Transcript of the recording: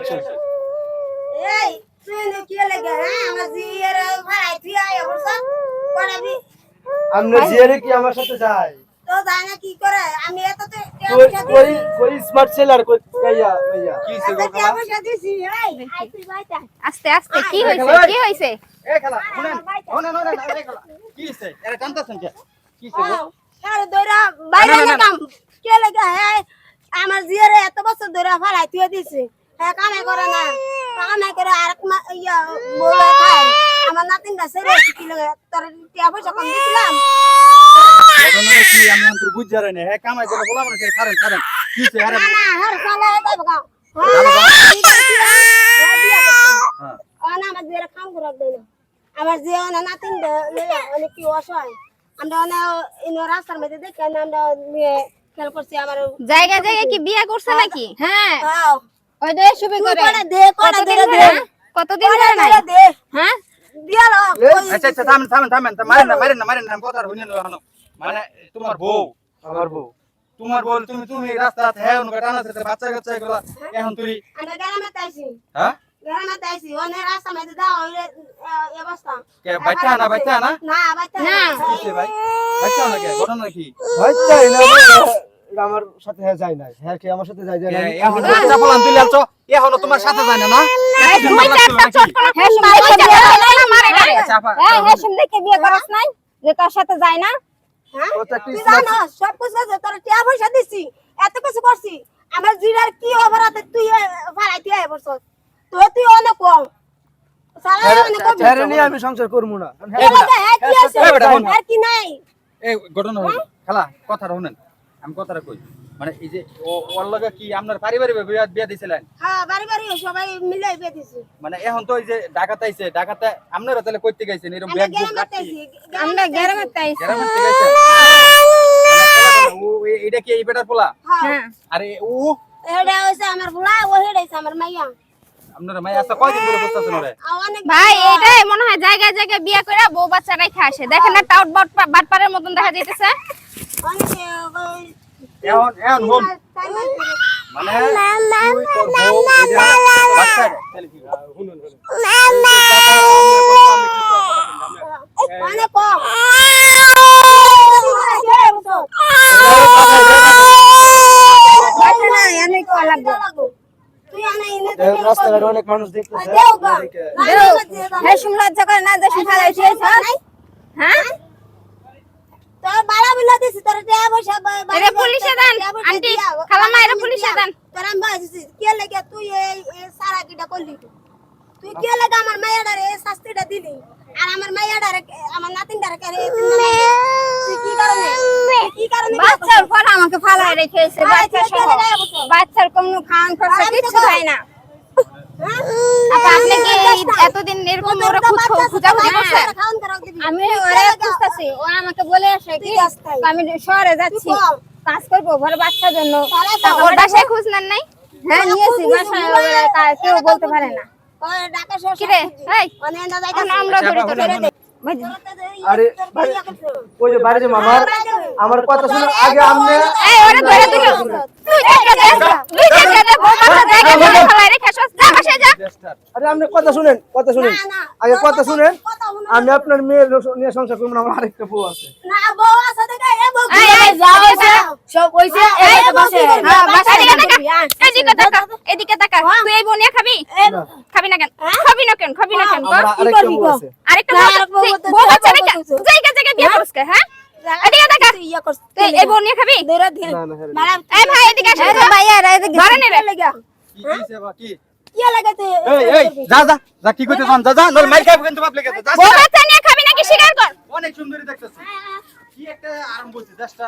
এই তুই কি লাগে হ্যাঁ? আমার জিয়ের ভাড়াই তুই আয় বলছ পড়াবি আপনার জিয়ারে কি আমার সাথে যায়? তো জানা না কি করে? আমি এত তো কই কই কই স্মার্ট সেলার কই কাইয়া ভাইয়া। কি হইছে গো টাকা খালা? পয়সা এই আই তুই বাইটা আস্তে আস্তে কি কি হয়েছে এ খালা শুনেন। শুনেন শুনেন এ খালা কি হইছে? এরা টানতাছেন কে? কি হইছে আরে দইরা বাইরে না, না, না। কাম কে লাগে হ্যাঁ আমার জিয়ের এত বছর ধরে ভাড়াই তুই দিছি হ্যাঁ কামে করে না। কামে করে আর ইয়া বলে খায় আমার নাতিনটা সেরে কি লাগে? তোর টাকা পয়সা কম দিছিলাম। ঘটনাটা কি আমি অন্তর বুঝ জারে না হ্যাঁ কামাই করে বলা মানে কারেন কারেন কি আরে হর সালে হ্যাঁ হ্যাঁ হ্যাঁ আমার করে আমার অনা নাতিন লইয়া অনেক কি অসহায় আমরা ইনো রাস্তার মধ্যে দেখে আমরা খেয়াল করছি আমার জায়গা জায়গা কি বিয়ে করছে নাকি? হ্যাঁ। ওই দে শুবে করে। করে দে করে দে দে কতদিন ধরে নাই? দে? হ্যাঁ? দিয়ালো আচ্ছা আচ্ছা থামেন থামেন থামেন মারেন না মারেন না মারেন না কথা শুনেন না মানে তোমার বউ। আমার বউ। তোমার বউ তুমি তুমি রাস্তা হ্যাঁ টানা বাচ্চা কাচ্চা এগুলা এখন তুই আমরা গ্রামে তাইছি। হ্যাঁ? গ্রামে তাইছি অনেক রাস্তা মধ্যে দাও ওই অবস্থা। কে বাচ্চা না বাচ্চা না? না বাচ্চা না। ভাই? বাচ্চা না কে? ঘটনা কি? হইছে না। আমার সাথে হ্যাঁ যায় নাই। হ্যাঁ কি আমার সাথে যায় যায় না এখন বাচ্চা বলান তুই লালছো এখনও তোমার সাথে যায় না না? দুই চারটা চট হ্যাঁ হ্যাঁ হ্যাঁ বিয়ে করছ নাই? যে তোর সাথে যায় না? হ্যাঁ? ও তুই জানো? সব কিছু আছে তোর টিয়া পয়সা দিছি এত কিছু করছি। আমার জিরার কি অপরাধ তুই ভাড়াই তুই আয় বসছ তো তুই অনেক কম। আমি সংসার করব না। কি। আর নাই? এই ঘটনা খালা কথাটা শুনেন। আমি কথাটা কই? মানে এই যে ও ওর লগে কি আপনার পারিবারিক বিয়া বিয়া দিছিলেন? হ্যাঁ বাড়ি সবাই মিলে বিয়ে দিছি। মানে এখন তো ওই যে ডাকাত আইছে ডাকাতে আপনারা তাহলে কইতে গেছেন এরকম আমরা ব্যাগ গ্রামে গ্রামে ও এ- এটা কি এই বেটার পোলা? হ্যাঁ। হ্যাঁ। আরে ও? এটা হইছে আমার ফুলা ও হেডাইছে আমার মাইয়া। আপনারা কয়দিন ধরে বসতেছেন ওরে? আর ভাই এটাই মনে হয় জায়গায় জায়গায় বিয়ে করে বউ বাচ্চা রেখে আসে। দেখেন না টাউট বাট বাটপারের মতন দেখা যাইতেছে। এখন এখন হোম মানে হ্যাঁ? তোর বাড়া বিলা দিছি তোর টিয়া পয়সা বা- বা- পুলিশে দেন। আন্টি খালামা আমি পুলিশে দেন। তোর আমি বাজিছি কে লাগে তুই এই সারা কিটা করলি তুই? কে লাগে আমার মাইয়াডারে এই শাস্তিটা দিলি? আর আমার মাইয়াডারে আমার নাতিনডারে কে রে তুই কি কারণে? কি কারণে বাচ্চার পর আমাকে ফালাই রেখেছে বাচ্চা সহ বসো? বাচ্চার কোনো খান খরচা খাও। হয় না। হ্যাঁ? আপা আপনি কি এতদিন এরকম ওরা তো খুঁজ খুঁজা তোর করছে বাচ্চারা খাওন করাও দিবি। আমি ওরে? খুঁজতেছি। ও আমাকে বলে আসে কি। আমি শহরে যাচ্ছি। কাজ করব ঘরে বাচ্চার জন্য। ওর বাসায় খোঁজ নেন নাই? হ্যাঁ নিয়েছি বাসায় কেউ বলতে পারে না। আমরা ধরি তো ধরে দে আরে ভাই, ওই যে বাড়ি যে মামার আমার কথা শুনে আগে আমনে আরে আপনি কথা শুনেন কথা শুনেন। না, না। আগে কথা শুনেন। আমি আপনার মেয়ের নিয়ে সংসার করব আমার আরেকটা বউ আছে। খাবি? খাবি খাবি খাবি খাবি যা যা যা কি কইতে যা যা নল মাইর খাইব কিন্তু বাপ লেগে যা। বাচ্চা নিয়ে খাবি নাকি? স্বীকার কর। অনেক সুন্দরী দেখতেছি। কি একটা আরাম বলছিস জাস্টটা